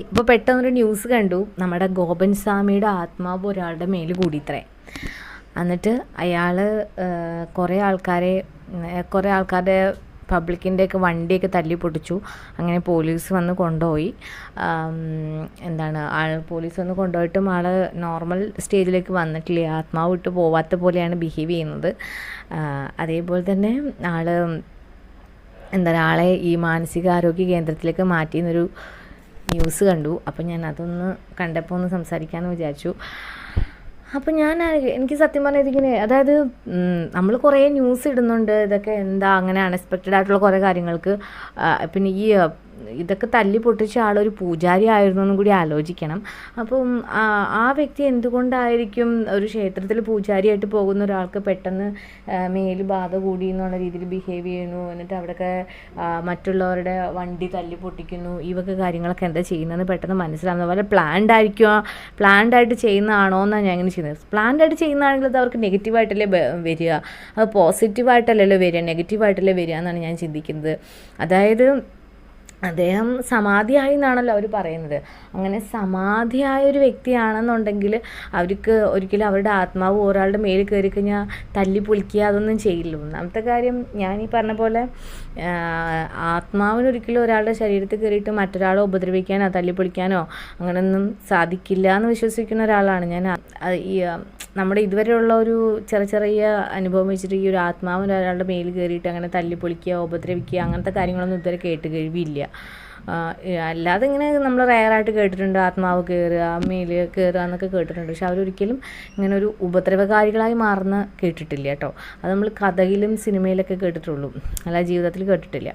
ഇപ്പോൾ പെട്ടെന്നൊരു ന്യൂസ് കണ്ടു. നമ്മുടെ ഗോപൻ സ്വാമിയുടെ ആത്മാവ് ഒരാളുടെ മേൽ കൂടിത്രേ എന്നിട്ട് അയാൾ കുറേ ആൾക്കാരെ കുറേ ആൾക്കാരുടെ പബ്ലിക്കിന്റെയൊക്കെ വണ്ടിയൊക്കെ തല്ലി പൊട്ടിച്ചു. അങ്ങനെ പോലീസ് വന്ന് കൊണ്ടുപോയി എന്താണ് ആൾ പോലീസ് വന്ന് കൊണ്ടുപോയിട്ടും ആൾ നോർമൽ സ്റ്റേജിലേക്ക് വന്നിട്ടില്ല. ആത്മാവ് വിട്ട് പോവാത്ത പോലെയാണ് ബിഹേവ് ചെയ്യുന്നത്. അതേപോലെ തന്നെ ആൾ എന്താ ആളെ ഈ മാനസികാരോഗ്യ കേന്ദ്രത്തിലേക്ക് മാറ്റിയെന്നൊരു ന്യൂസ് കണ്ടു. അപ്പോൾ ഞാൻ അതൊന്ന് കണ്ടപ്പോൾ ഒന്ന് സംസാരിക്കാമെന്ന് വിചാരിച്ചു. അപ്പോൾ ഞാൻ എനിക്ക് സത്യം പറഞ്ഞാൽ ഇതിങ്ങനെ അതായത് നമ്മൾ കുറേ ന്യൂസ് ഇടുന്നുണ്ട്. ഇതൊക്കെ എന്താ അങ്ങനെ അൺഎക്സ്പെക്റ്റഡ് ആയിട്ടുള്ള കുറേ കാര്യങ്ങൾക്ക്. പിന്നെ ഈ ഇതൊക്കെ തല്ലി പൊട്ടിച്ച ആളൊരു പൂജാരി ആയിരുന്നു എന്നും കൂടി ആലോചിക്കണം. അപ്പം ആ വ്യക്തി എന്തുകൊണ്ടായിരിക്കും ഒരു ക്ഷേത്രത്തിൽ പൂജാരിയായിട്ട് പോകുന്ന ഒരാൾക്ക് പെട്ടെന്ന് മേൽ ബാധ കൂടി എന്നുള്ള രീതിയിൽ ബിഹേവ് ചെയ്യുന്നു? എന്നിട്ട് അവിടെയൊക്കെ മറ്റുള്ളവരുടെ വണ്ടി തല്ലി പൊട്ടിക്കുന്നു? ഈ വക കാര്യങ്ങളൊക്കെ എന്താ ചെയ്യുന്നതെന്ന് പെട്ടെന്ന് മനസ്സിലാവുന്നത് പോലെ പ്ലാൻഡ് ആയിരിക്കുക പ്ലാൻഡ് ആയിട്ട് ചെയ്യുന്നതാണോ എന്നാണ് ഞാൻ ഇങ്ങനെ ചെയ്യുന്നത്. പ്ലാൻഡ് ആയിട്ട് ചെയ്യുന്നതാണെങ്കിൽ അത് അവർക്ക് നെഗറ്റീവായിട്ടല്ലേ വരിക? അത് പോസിറ്റീവായിട്ടല്ലല്ലോ വരിക? നെഗറ്റീവായിട്ടല്ലേ വരിക എന്നാണ് ഞാൻ ചിന്തിക്കുന്നത്. അതായത് അദ്ദേഹം സമാധിയായി എന്നാണല്ലോ അവർ പറയുന്നത്. അങ്ങനെ സമാധിയായ ഒരു വ്യക്തിയാണെന്നുണ്ടെങ്കിൽ അവർക്ക് ഒരിക്കലും അവരുടെ ആത്മാവ് ഒരാളുടെ മേൽ കയറി കഴിഞ്ഞാൽ തല്ലി പൊളിക്കുക അതൊന്നും ചെയ്യില്ല. ഒന്നാമത്തെ കാര്യം ഞാൻ ഈ പറഞ്ഞ പോലെ ആത്മാവിനൊരിക്കലും ഒരാളുടെ ശരീരത്തിൽ കയറിയിട്ട് മറ്റൊരാളെ ഉപദ്രവിക്കാനോ തല്ലി പൊളിക്കാനോ അങ്ങനെയൊന്നും സാധിക്കില്ല എന്ന് വിശ്വസിക്കുന്ന ഒരാളാണ് ഞാൻ. ഈ നമ്മുടെ ഇതുവരെയുള്ള ഒരു ചെറിയ ചെറിയ അനുഭവം വെച്ചിട്ട് ഈ ഒരു ആത്മാവിന് ഒരാളുടെ മേൽ കയറിയിട്ട് അങ്ങനെ തല്ലി പൊളിക്കുക ഉപദ്രവിക്കുക അങ്ങനത്തെ കാര്യങ്ങളൊന്നും ഇതുവരെ കേട്ട് കഴിവില്ല. അല്ലാതെ ഇങ്ങനെ നമ്മൾ റയറായിട്ട് കേട്ടിട്ടുണ്ട് ആത്മാവ് കയറുക മേൽ കയറുക എന്നൊക്കെ കേട്ടിട്ടുണ്ട്. പക്ഷെ അവരൊരിക്കലും ഇങ്ങനെ ഒരു ഉപദ്രവകാരികളായി മാറുന്ന കേട്ടിട്ടില്ല കേട്ടോ. അത് നമ്മൾ കഥയിലും സിനിമയിലൊക്കെ കേട്ടിട്ടുള്ളൂ. അല്ല ജീവിതത്തിൽ കേട്ടിട്ടില്ല.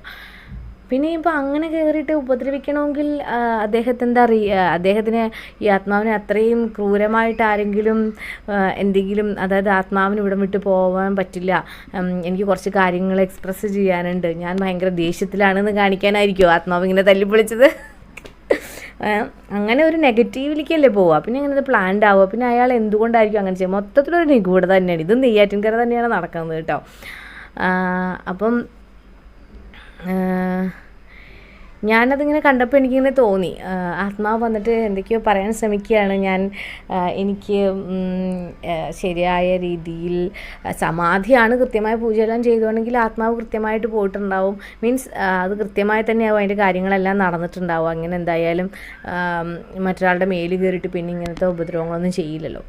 പിന്നെ ഇപ്പോൾ അങ്ങനെ കയറിയിട്ട് ഉപദ്രവിക്കണമെങ്കിൽ അദ്ദേഹത്തെ അദ്ദേഹത്തിന്റെ അറിയ അദ്ദേഹത്തിന് ഈ ആത്മാവിനെ അത്രയും ക്രൂരമായിട്ട് ആരെങ്കിലും എന്തെങ്കിലും അതായത് ആത്മാവിന് ഇവിടം വിട്ട് പോകാൻ പറ്റില്ല. എനിക്ക് കുറച്ച് കാര്യങ്ങൾ എക്സ്പ്രസ് ചെയ്യാനുണ്ട്. ഞാൻ ഭയങ്കര ദേഷ്യത്തിലാണെന്ന് കാണിക്കാനായിരിക്കുമോ ആത്മാവ് ഇങ്ങനെ തല്ലിപ്പൊളിച്ചത്? അങ്ങനെ ഒരു നെഗറ്റീവിലേക്കല്ലേ പോവുക. പിന്നെ അങ്ങനെ പ്ലാൻഡ് ആവുക. പിന്നെ അയാൾ എന്തുകൊണ്ടായിരിക്കും അങ്ങനെ ചെയ്യുക? മൊത്തത്തിലൊരു നിഗൂഢത തന്നെയാണ്. ഇത് നെയ്യാറ്റിൻകര തന്നെയാണ് നടക്കുന്നത് കേട്ടോ. അപ്പം ഞാനതിങ്ങനെ കണ്ടപ്പോൾ എനിക്കിങ്ങനെ തോന്നി. ആത്മാവ് വന്നിട്ട് എന്തൊക്കെയോ പറയാൻ ശ്രമിക്കുകയാണ്. ഞാൻ എനിക്ക് ശരിയായ രീതിയിൽ സമാധിയാണ് കൃത്യമായ പൂജയെല്ലാം ചെയ്തുകൊണ്ടെങ്കിൽ ആത്മാവ് കൃത്യമായിട്ട് പോയിട്ടുണ്ടാവും. മീൻസ് അത് കൃത്യമായി തന്നെയാവും അതിന്റെ കാര്യങ്ങളെല്ലാം നടന്നിട്ടുണ്ടാവും. അങ്ങനെ എന്തായാലും മറ്റൊരാളുടെ മേൽ കയറിയിട്ട് പിന്നെ ഇങ്ങനത്തെ ഉപദ്രവങ്ങളൊന്നും ചെയ്യില്ലല്ലോ.